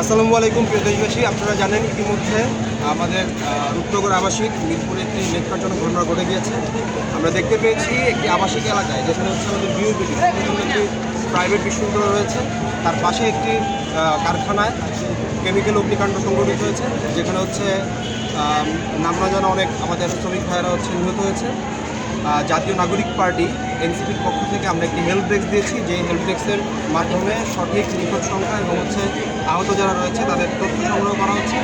আসসালামু আলাইকুম, প্রিয় দেশবাসী। আপনারা জানেন ইতিমধ্যে আমাদের রূপনগর আবাসিক মিরপুরে একটি নেটকারজনক ঘটনা ঘটে গিয়েছে। আমরা দেখতে পেয়েছি একটি আবাসিক এলাকায়, যেখানে হচ্ছে আমাদের বিউপিটি একটি প্রাইভেট বিশ্ববিদ্যালয় রয়েছে। তার পাশে একটি কারখানায় কেমিক্যাল অগ্নিকাণ্ড সংঘটিত হয়েছে, যেখানে হচ্ছে নাম না জানা অনেক আমাদের শ্রমিক ভাইয়েরা হচ্ছে নিহত হয়েছে। জাতীয় নাগরিক পার্টি, এনসিপির পক্ষ থেকে আমরা একটি হেল্প ডেস্ক দিয়েছি। যে হেল্প ডেস্কের মাধ্যমে সঠিক নিখোঁজ সংখ্যা এবং হচ্ছে আহত যারা রয়েছে, তাদের তথ্য সংগ্রহ করা হচ্ছে।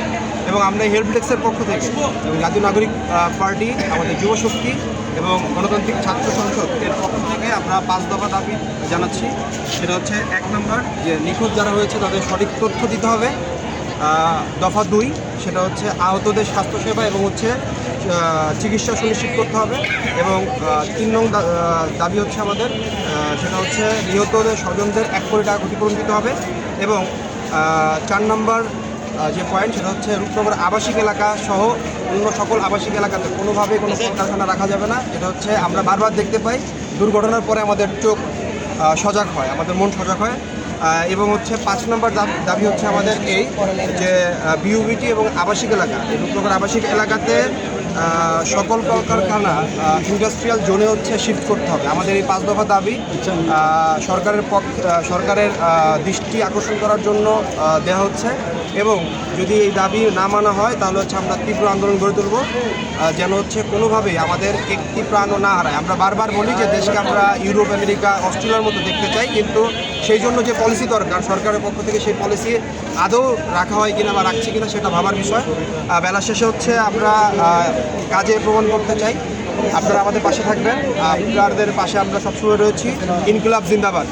এবং আমরা হেল্প ডেস্কের পক্ষ থেকে এবং জাতীয় নাগরিক পার্টি, আমাদের যুব শক্তি এবং গণতান্ত্রিক ছাত্র সংসদ এর পক্ষ থেকে আমরা পাঁচ দফা দাবি জানাচ্ছি। সেটা হচ্ছে এক নম্বর, যে নিখোঁজ যারা হয়েছে তাদের সঠিক তথ্য দিতে হবে। দফা দুই, সেটা হচ্ছে আহতদের স্বাস্থ্যসেবা এবং হচ্ছে চিকিৎসা সুনিশ্চিত করতে হবে এবং তিন নং দাবি হচ্ছে আমাদের সেটা হচ্ছে নিহতদের স্বজনদের এক কোটি টাকা ক্ষতিপূরণ দিতে হবে এবং চার নম্বর যে পয়েন্ট সেটা হচ্ছে রূপনগর আবাসিক এলাকা সহ অন্য সকল আবাসিক এলাকাতে কোনোভাবেই কোনো কলকারখানা রাখা যাবে না। এটা হচ্ছে আমরা বারবার দেখতে পাই দুর্ঘটনার পরে আমাদের চোখ সজাগ হয় আমাদের মন সজাগ হয়। এবং হচ্ছে পাঁচ নম্বর দাব- দাবি হচ্ছে আমাদের এই যে বিউবিটি এবং আবাসিক এলাকা এই রূপনগর আবাসিক এলাকাতে সকল কলকারখানা ইন্ডাস্ট্রিয়াল জোনে হচ্ছে শিফট করতে হবে। আমাদের এই পাঁচ দফা দাবি সরকারের পক্ষ সরকারের দৃষ্টি আকর্ষণ করার জন্য দেওয়া হচ্ছে এবং যদি এই দাবি না মানা হয়, তাহলে হচ্ছে আমরা তীব্র আন্দোলন গড়ে তুলব যেন হচ্ছে কোনোভাবেই আমাদের একটি প্রাণও না হারায়। আমরা বারবার বলি যে দেশকে আমরা ইউরোপ, আমেরিকা, অস্ট্রেলিয়ার মতো দেখতে চাই, কিন্তু সেই জন্য যে পলিসি দরকার, সরকারের পক্ষ থেকে সেই পলিসি আদৌ রাখা হয় কিনা বা রাখছে কিনা সেটা ভাবার বিষয়। বেলা শেষে হচ্ছে আমরা কাজে প্রমাণ করতে চাই। আপনারা আমাদের পাশে থাকবেন। প্লেয়ারদের পাশে আমরা সবসময় রয়েছি। ইনকিলাব জিন্দাবাদ।